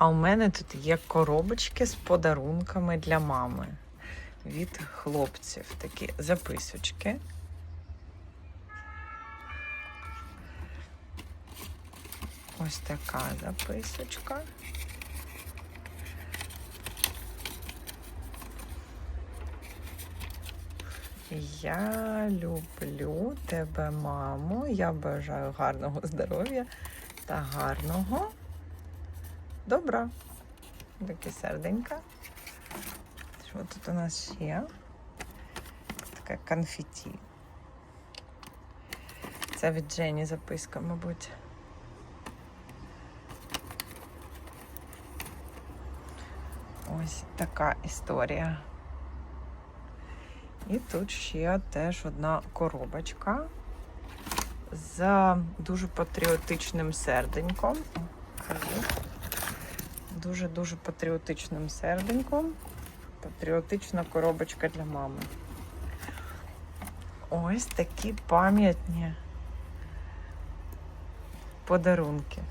А у мене тут є коробочки з подарунками для мами від хлопців. Такі записочки. Ось така записочка. Я люблю тебе, мамо. Я бажаю гарного здоров'я та гарного добра. Таке серденька. Що тут у нас ще? Таке конфеті. Це від Джені записка, мабуть. Ось така історія. І тут ще теж одна коробочка з дуже патріотичним серденьком. Дуже-дуже патріотичним серденьком. Патріотична коробочка для мами. Ось такі пам'ятні подарунки.